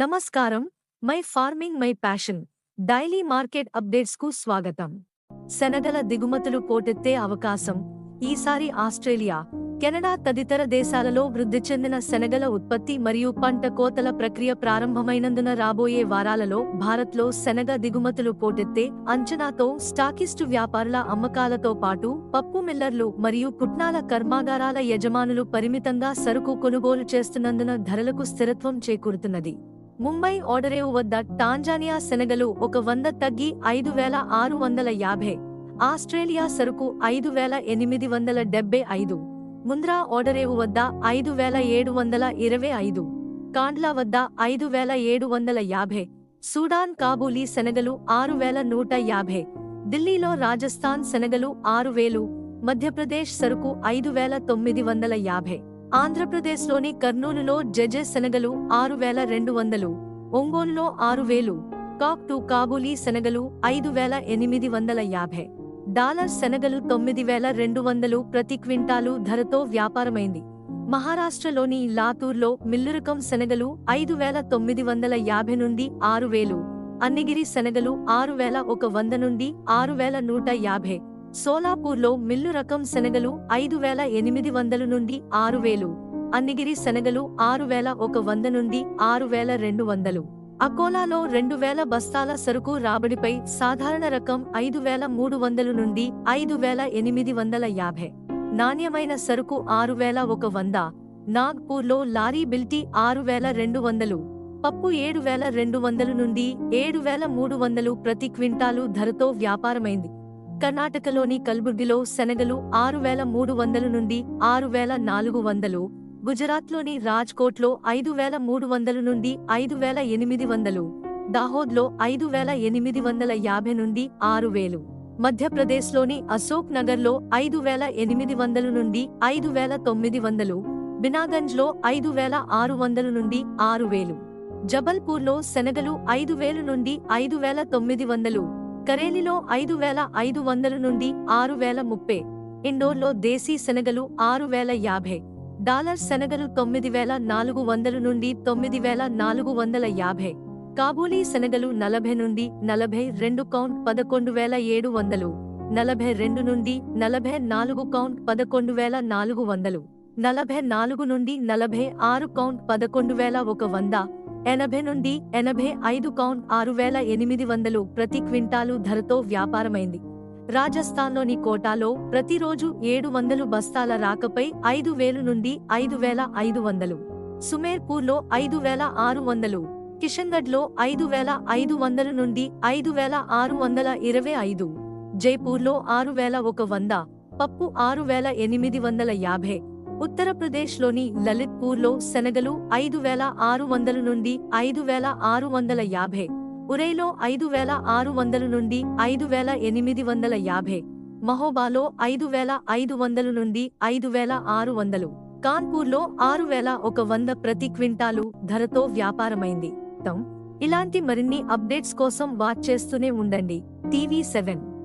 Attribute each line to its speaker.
Speaker 1: నమస్కారం. My farming my passion. Daily market అప్డేట్స్కు స్వాగతం. శనగల దిగుమతులు పోటెత్తే అవకాశం. ఈసారి ఆస్ట్రేలియా కెనడా తదితర దేశాలలో వృద్ధి చెందిన శనగల ఉత్పత్తి మరియు పంట కోతల ప్రక్రియ ప్రారంభమైనందున రాబోయే వారాలలో భారత్లో శనగ దిగుమతులు పోటెత్తే అంచనాతో స్టాకిస్టు వ్యాపారుల అమ్మకాలతో పాటు పప్పు మిల్లర్లు మరియు పుట్నాల కర్మాగారాల యజమానులు పరిమితంగా సరుకు కొనుగోలు చేస్తున్నందున ధరలకు స్థిరత్వం చేకూరుతున్నది. ముంబై ఓడరేవు వద్ద టాంజానియా శనగలు ఒక వంద తగ్గి ఐదు వేల ఆరు వందల యాభై. ఆస్ట్రేలియా సరుకు ఐదు వేల ఎనిమిది వందల డెబ్బై ఐదు. ముంద్రా ఓడరేవు వద్ద ఐదు వేల ఏడు వందల ఇరవై ఐదు. కాండ్లా వద్ద ఐదు వేల ఏడు వందల యాభై. సూడాన్ కాబూలీ శనగలు ఆరు వేల నూట యాభై. ఢిల్లీలో రాజస్థాన్ శనగలు ఆరు వేలు. మధ్యప్రదేశ్ సరుకు ఐదు వేల తొమ్మిది వందల యాభై. ఆంధ్రప్రదేశ్లోని కర్నూలులో జెజె శనగలు ఆరు వేల రెండు వందలు ఒంగోలులో ఆరు వేలు కాక్ టు కాబూలీ శనగలు ఐదు వేల ఎనిమిది వందల యాభై డాలర్ శనగలు తొమ్మిది వేల రెండు వందలు ప్రతి క్వింటాలు ధరతో వ్యాపారమైంది. మహారాష్ట్రలోని లాతూర్లో మిల్లురకం శనగలు ఐదు వేల తొమ్మిది వందల యాభై నుండి ఆరు వేలు అన్నిగిరి శనగలు ఆరు వేల ఒక వంద నుండి ఆరు వేల నూట యాభై సోలాపూర్లో మిల్లు రకం శనగలు ఐదు వేల ఎనిమిది వందలు నుండి ఆరు వేలు అన్నిగిరి శనగలు ఆరు వేల ఒక వంద నుండి ఆరు వేల రెండు వందలు. అకోలాలో రెండు వేల బస్తాల సరుకు రాబడిపై సాధారణ రకం ఐదు వేల మూడు వందలు నుండి ఐదు వేల ఎనిమిది వందల యాభై. నాణ్యమైన సరుకు ఆరు వేల ఒక వంద. నాగ్పూర్లో లారీ బిల్టీ ఆరు వేల రెండు వందలు. పప్పు ఏడు వేల రెండు వందలు నుండి ఏడు వేల మూడు వందలు ప్రతి క్వింటాలు ధరతో వ్యాపారమైంది. కర్ణాటకలోని కల్బుర్గిలో శనగలు ఆరు వేల మూడు వందల నుండి ఆరు వేల నాలుగు వందలు గుజరాత్లోని రాజ్కోట్లో ఐదు వేల మూడు వందలు నుండి ఐదు వేల ఎనిమిది వందలు దాహోద్లో ఐదు వేల ఎనిమిది వందల యాభై నుండి ఆరు వేలు మధ్యప్రదేశ్లోని అశోక్ నగర్లో ఐదు వేల ఎనిమిది వందల నుండి ఐదు వేల తొమ్మిది వందలు బినాగంజ్లో ఐదు వేల ఆరు వందల నుండి ఆరు వేలు జబల్పూర్లో శనగలు ఐదు వేలు నుండి ఐదు వేల తొమ్మిది వందలు కరేలిలో ఐదు వేల ఐదు వందల నుండి ఆరు వేల ముప్పై. ఇండోర్లో దేశీ శనగలు ఆరు వేల యాభై. డాలర్ శనగలు తొమ్మిది వేల నాలుగు వందల నుండి తొమ్మిది వేల నాలుగు వందల యాభై. కాబూలీ శనగలు నలభై నుండి నలభై రెండు కౌంట్ పదకొండు వేల ఏడు వందలు. నలభై రెండు నుండి నలభై నాలుగు కౌంట్ పదకొండు వేల నాలుగు వందలు. నలభై నాలుగు నుండి నలభై ఆరు కౌంట్ పదకొండు వేల ఒక వంద. ఎనభై నుండి ఎనభై ఐదు కౌంట్ ఆరు వేల ఎనిమిది వందలు ప్రతి క్వింటాలు ధరతో వ్యాపారమైంది. రాజస్థాన్లోని కోటాలో ప్రతిరోజు ఏడు వందలు బస్తాల రాకపై ఐదు వేలు నుండి ఐదు వేల ఐదు వందలు. సుమేర్పూర్లో ఐదు వేల ఆరు వందలు. కిషన్గఢ్లో ఐదు వేల ఐదు వందలు నుండి ఐదు వేల ఆరు వందల ఇరవై ఐదు. జైపూర్లో ఆరు వేల ఒక వంద. పప్పు ఆరు వేల ఎనిమిది వందల యాభై. ఉత్తరప్రదేశ్లోని లలిత్పూర్లో శనగలు ఐదు వేల ఆరు వందల నుండి ఐదు వేల ఆరు వందల యాభై ఉరైలో ఐదు వేల ఆరు వందల నుండి ఐదు వేల ఎనిమిది వందల యాభై మహోబాలో ఐదు వేల ఐదు వందలు నుండి ఐదు వేల ఆరు వందలు కాన్పూర్లో ఆరు వేల ఒక వంద ప్రతి క్వింటాలు ధరతో వ్యాపారమైంది. ఇలాంటి మరిన్ని అప్డేట్స్ కోసం వాచ్ చేస్తూనే ఉండండి. TV seven.